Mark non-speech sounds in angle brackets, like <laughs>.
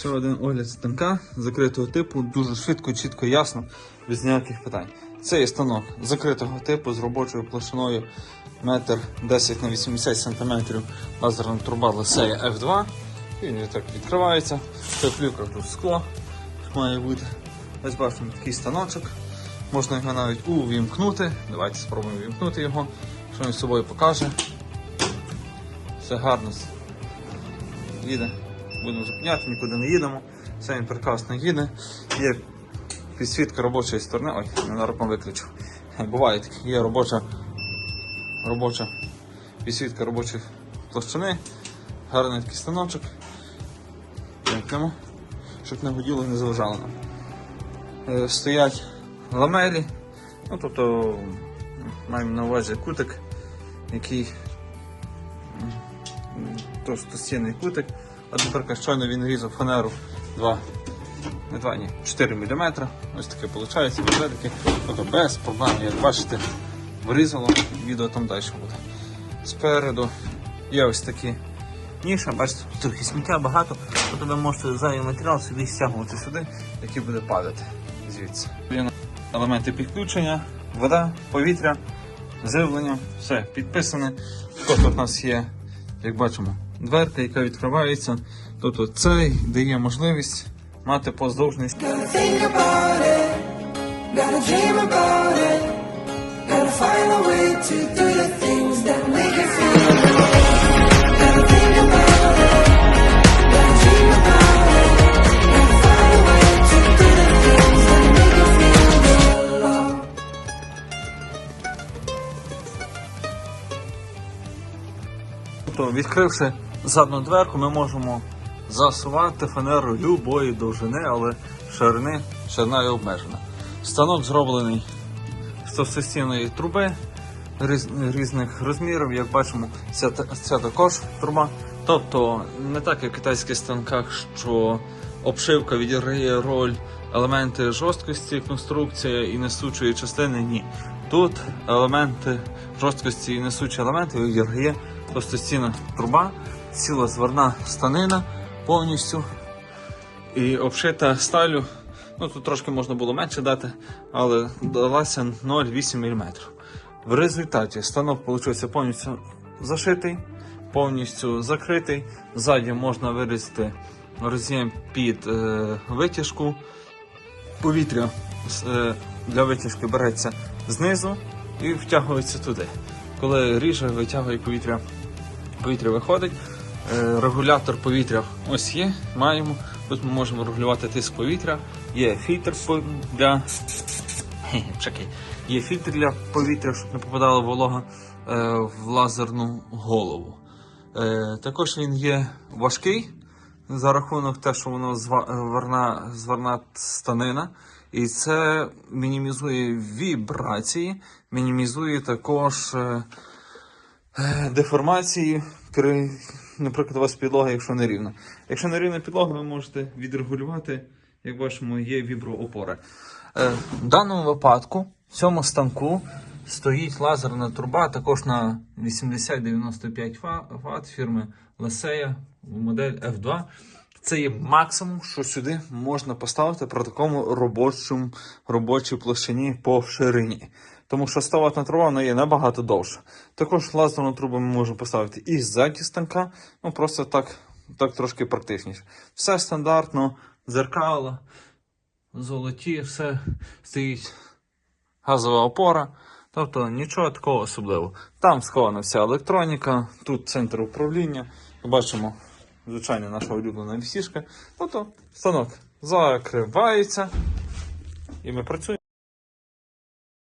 Ще один огляд станка закритого типу, дуже швидко, чітко, ясно, без ніяких питань. Це є станок закритого типу з робочою площиною 1,10 на 80 см лазерна труба Лесея F2. Він так відкривається. Плівка тут скло має бути. Ось бачимо такий станочок. Можна його навіть увімкнути. Давайте спробуємо увімкнути його. Що він з собою покаже. Все гарно їде. Будемо зупиняти, нікуди не їдемо. Все він прекрасно їде. Є підсвітка робочої сторони. Ой, ненароком виключив. Буває таке, є робоча, робоча підсвітка робочої площини. Гарний такий станочок. Вимкнемо, щоб не гуділо і не заважало нам. Е, Стоять ламелі. Ну, тобто маємо на увазі кутик, який товстостінний кутик. От, наприклад, щойно він різав фанеру 2, не 2, ні, 4 мм. Ось таке виходить, виглядки. Тобто без проблем, як бачите, вирізало, відео там далі буде. Спереду є ось такі ніша, бачите, трохи сміття багато, тобто ви можете зайвий матеріал собі стягувати сюди, який буде падати звідси. Елементи підключення, вода, повітря, живлення, все підписане. Тут у нас є, як бачимо, дверка, яка відкривається. Тобто цей дає можливість мати поздовжність. Тобто, відкривши задну дверку, ми можемо засувати фанеру любої довжини, але ширини ширина є обмежена. Станок зроблений з товстостінної труби різ- різних розмірів. Як бачимо, та- це також труба. Тобто не так, як в китайських станках, що обшивка відіграє роль елементи жорсткості, конструкція і несучої частини. Ні. Тут елементи жорсткості і несучі елементи відіграє товстостінна труба, ціла зверна станина повністю і обшита сталю. Ну тут трошки можна було менше дати, але далася 0,8 мм. В результаті станок виходить повністю зашитий, повністю закритий. Ззаді можна вирізати роз'єм під е, витяжку. Повітря е, для витяжки береться знизу і втягується туди. Коли ріже, витягує повітря, повітря виходить. Е, регулятор повітря ось є, маємо. Тут ми можемо регулювати тиск повітря. Є фільтр для. <laughs> Чекай. Є фільтр для повітря, щоб не попадала волога е, в лазерну голову. Е, також він є важкий за рахунок те, що воно зва- зверна, зверна станина. І це мінімізує вібрації, мінімізує також деформації при, наприклад, у вас підлога, якщо не рівна. Якщо не рівна підлога, ви можете відрегулювати, як бачимо, є віброопори. Е, в даному випадку, в цьому станку, стоїть лазерна труба, також на 80-95 Вт фірми Лесея, модель F2. Це є максимум, що сюди можна поставити при такому робочому, робочій площині по ширині. Тому що 100 ватна труба вона є набагато довша. Також лазерну трубу ми можемо поставити і ззаді станка, ну просто так, так трошки практичніше. Все стандартно, дзеркала, золоті, все стоїть газова опора. Тобто нічого такого особливого. Там схована вся електроніка, тут центр управління. Бачимо, звичайно, наша улюблена вісішка. Тобто станок закривається і ми працюємо.